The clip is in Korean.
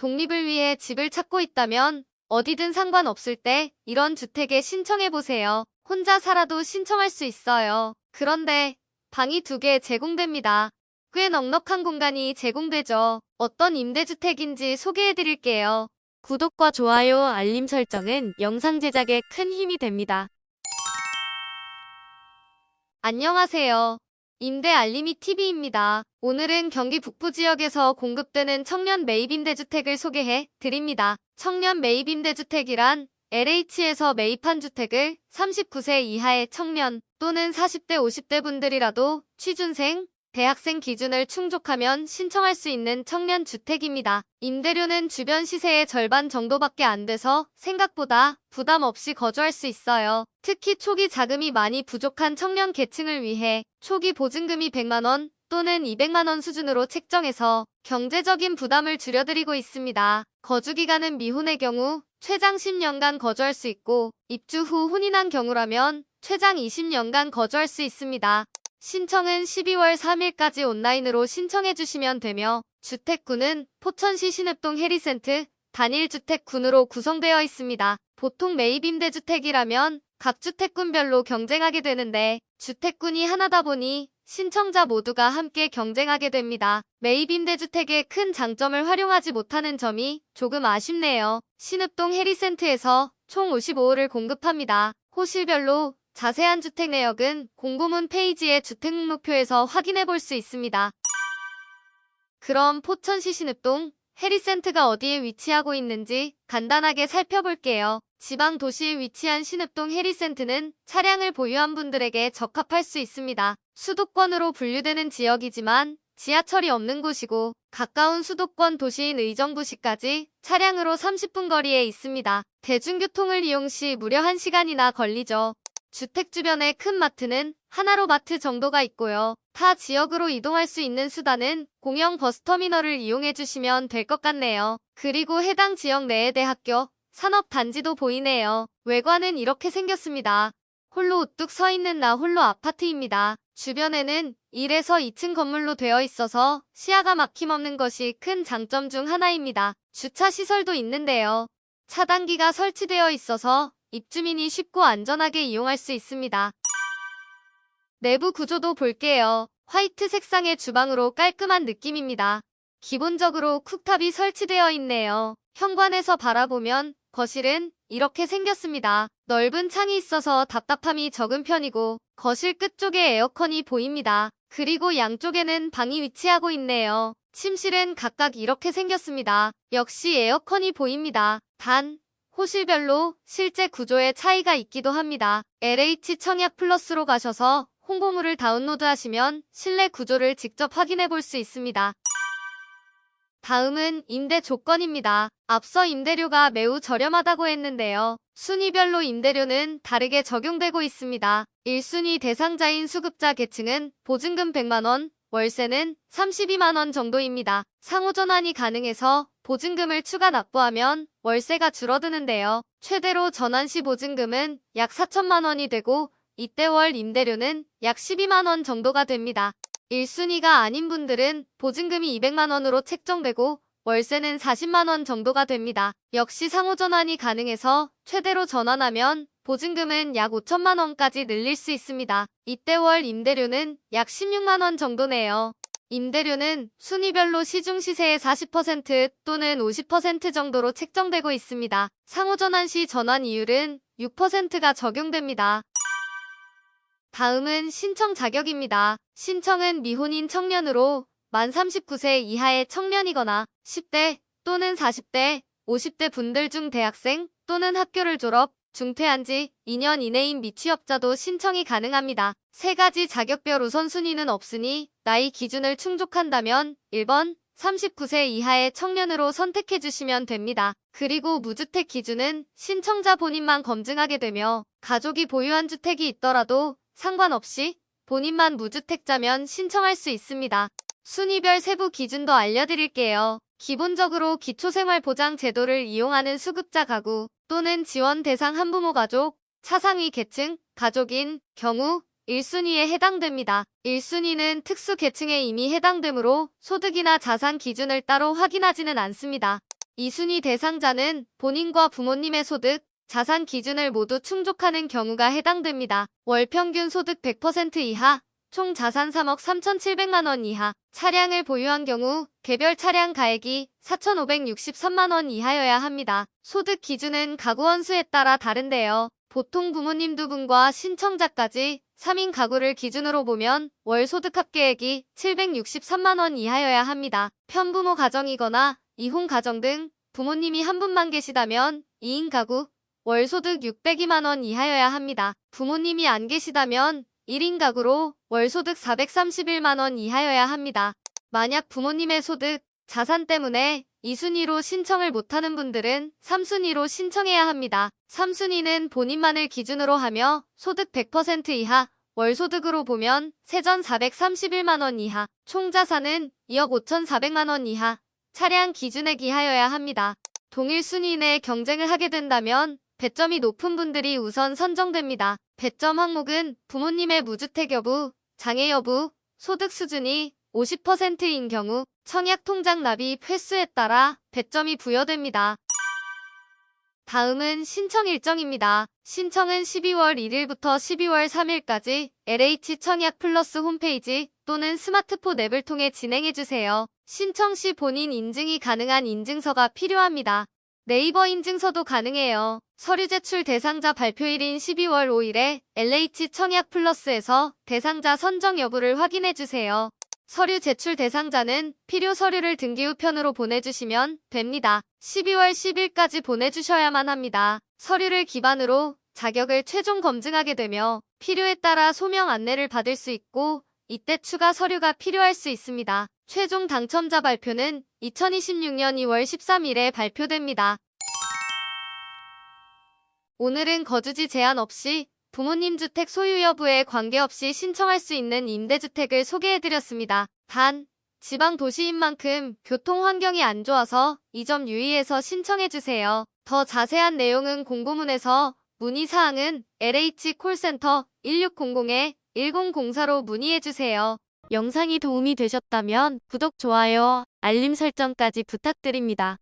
독립을 위해 집을 찾고 있다면 어디든 상관없을 때 이런 주택에 신청해보세요. 혼자 살아도 신청할 수 있어요. 그런데 방이 두 개 제공됩니다. 꽤 넉넉한 공간이 제공되죠. 어떤 임대주택인지 소개해드릴게요. 구독과 좋아요, 알림 설정은 영상 제작에 큰 힘이 됩니다. 안녕하세요. 임대 알림이 TV입니다. 오늘은 경기 북부 지역에서 공급되는 청년 매입 임대주택을 소개해 드립니다. 청년 매입 임대주택이란 LH에서 매입한 주택을 39세 이하의 청년 또는 40대 50대 분들이라도 취준생, 대학생 기준을 충족하면 신청할 수 있는 청년 주택입니다. 임대료는 주변 시세의 절반 정도밖에 안 돼서 생각보다 부담 없이 거주할 수 있어요. 특히 초기 자금이 많이 부족한 청년 계층을 위해 초기 보증금이 100만원 또는 200만원 수준으로 책정해서 경제적인 부담을 줄여드리고 있습니다. 거주기간은 미혼의 경우 최장 10년간 거주할 수 있고 입주 후 혼인한 경우라면 최장 20년간 거주할 수 있습니다. 신청은 12월 3일까지 온라인으로 신청해 주시면 되며 주택군은 포천시 신읍동 해리센트 단일주택군으로 구성되어 있습니다. 보통 매입 임대주택이라면 각 주택군별로 경쟁하게 되는데 주택군이 하나다 보니 신청자 모두가 함께 경쟁하게 됩니다. 매입 임대주택의 큰 장점을 활용하지 못하는 점이 조금 아쉽네요. 신읍동 해리센트에서 총 55호를 공급합니다. 호실별로 자세한 주택 내역은 공고문 페이지의 주택 목록표에서 확인해 볼 수 있습니다. 그럼 포천시 신읍동 해리센트가 어디에 위치하고 있는지 간단하게 살펴볼게요. 지방 도시에 위치한 신읍동 해리센트는 차량을 보유한 분들에게 적합할 수 있습니다. 수도권으로 분류되는 지역이지만 지하철이 없는 곳이고 가까운 수도권 도시인 의정부시까지 차량으로 30분 거리에 있습니다. 대중교통을 이용 시 무려 1시간이나 걸리죠. 주택 주변의 큰 마트는 하나로 마트 정도가 있고요. 타 지역으로 이동할 수 있는 수단은 공영 버스터미널을 이용해 주시면 될 것 같네요. 그리고 해당 지역 내의 대학교, 산업단지도 보이네요. 외관은 이렇게 생겼습니다. 홀로 우뚝 서 있는 나 홀로 아파트입니다. 주변에는 1에서 2층 건물로 되어 있어서 시야가 막힘없는 것이 큰 장점 중 하나입니다. 주차 시설도 있는데요. 차단기가 설치되어 있어서 입주민이 쉽고 안전하게 이용할 수 있습니다. 내부 구조도 볼게요. 화이트 색상의 주방으로 깔끔한 느낌입니다. 기본적으로 쿡탑이 설치되어 있네요. 현관에서 바라보면 거실은 이렇게 생겼습니다. 넓은 창이 있어서 답답함이 적은 편이고 거실 끝쪽에 에어컨이 보입니다. 그리고 양쪽에는 방이 위치하고 있네요. 침실은 각각 이렇게 생겼습니다. 역시 에어컨이 보입니다. 단, 호실별로 실제 구조에 차이가 있기도 합니다. LH 청약 플러스로 가셔서 홍보물을 다운로드 하시면 실내 구조를 직접 확인해 볼 수 있습니다. 다음은 임대 조건입니다. 앞서 임대료가 매우 저렴하다고 했는데요. 순위별로 임대료는 다르게 적용되고 있습니다. 1순위 대상자인 수급자 계층은 보증금 100만원, 월세는 32만원 정도입니다. 상호전환이 가능해서 보증금을 추가 납부하면 월세가 줄어드는데요. 최대로 전환 시 보증금은 약 4천만 원이 되고 이때 월 임대료는 약 12만 원 정도가 됩니다. 1순위가 아닌 분들은 보증금이 200만 원으로 책정되고 월세는 40만 원 정도가 됩니다. 역시 상호 전환이 가능해서 최대로 전환하면 보증금은 약 5천만 원까지 늘릴 수 있습니다. 이때 월 임대료는 약 16만 원 정도네요. 임대료는 순위별로 시중 시세의 40% 또는 50% 정도로 책정되고 있습니다. 상호전환 시 전환 이율은 6%가 적용됩니다. 다음은 신청 자격입니다. 신청은 미혼인 청년으로 만 39세 이하의 청년이거나 10대 또는 40대, 50대 분들 중 대학생 또는 학교를 졸업, 중퇴한 지 2년 이내인 미취업자도 신청이 가능합니다. 세 가지 자격별 우선순위는 없으니 나이 기준을 충족한다면 1번 39세 이하의 청년으로 선택해 주시면 됩니다. 그리고 무주택 기준은 신청자 본인만 검증하게 되며 가족이 보유한 주택이 있더라도 상관없이 본인만 무주택자면 신청할 수 있습니다. 순위별 세부 기준도 알려드릴게요. 기본적으로 기초생활보장 제도를 이용하는 수급자 가구 또는 지원 대상 한부모 가족, 차상위 계층, 가족인 경우 1순위에 해당됩니다. 1순위는 특수 계층에 이미 해당되므로 소득이나 자산 기준을 따로 확인하지는 않습니다. 2순위 대상자는 본인과 부모님의 소득, 자산 기준을 모두 충족하는 경우가 해당됩니다. 월 평균 소득 100% 이하, 총 자산 3억 3,700만 원 이하, 차량을 보유한 경우 개별 차량 가액이 4,563만 원 이하여야 합니다. 소득 기준은 가구 원수에 따라 다른데요. 보통 부모님 두 분과 신청자까지 3인 가구를 기준으로 보면 월 소득 합계액이 763만 원 이하여야 합니다. 편부모 가정이거나 이혼 가정 등 부모님이 한 분만 계시다면 2인 가구 월 소득 602만 원 이하여야 합니다. 부모님이 안 계시다면 1인 가구로 월 소득 431만 원 이하여야 합니다. 만약 부모님의 소득, 자산 때문에 2순위로 신청을 못하는 분들은 3순위로 신청해야 합니다. 3순위는 본인만을 기준으로 하며 소득 100% 이하, 월 소득으로 보면 세전 431만 원 이하, 총 자산은 2억 5,400만 원 이하, 차량 기준액 이하여야 합니다. 동일 순위 내 경쟁을 하게 된다면 배점이 높은 분들이 우선 선정됩니다. 배점 항목은 부모님의 무주택 여부, 장애 여부, 소득 수준이 50%인 경우 청약 통장 납입 횟수에 따라 배점이 부여됩니다. 다음은 신청 일정입니다. 신청은 12월 1일부터 12월 3일까지 LH 청약 플러스 홈페이지 또는 스마트폰 앱을 통해 진행해주세요. 신청 시 본인 인증이 가능한 인증서가 필요합니다. 네이버 인증서도 가능해요. 서류 제출 대상자 발표일인 12월 5일에 LH 청약 플러스에서 대상자 선정 여부를 확인해주세요. 서류 제출 대상자는 필요 서류를 등기 우편으로 보내주시면 됩니다. 12월 10일까지 보내주셔야만 합니다. 서류를 기반으로 자격을 최종 검증하게 되며 필요에 따라 소명 안내를 받을 수 있고 이때 추가 서류가 필요할 수 있습니다. 최종 당첨자 발표는 2026년 2월 13일에 발표됩니다. 오늘은 거주지 제한 없이 부모님 주택 소유 여부에 관계없이 신청할 수 있는 임대주택을 소개해드렸습니다. 단, 지방 도시인 만큼 교통 환경이 안 좋아서 이 점 유의해서 신청해주세요. 더 자세한 내용은 공고문에서 문의사항은 LH 콜센터 1600-1004로 문의해주세요. 영상이 도움이 되셨다면 구독, 좋아요, 알림 설정까지 부탁드립니다.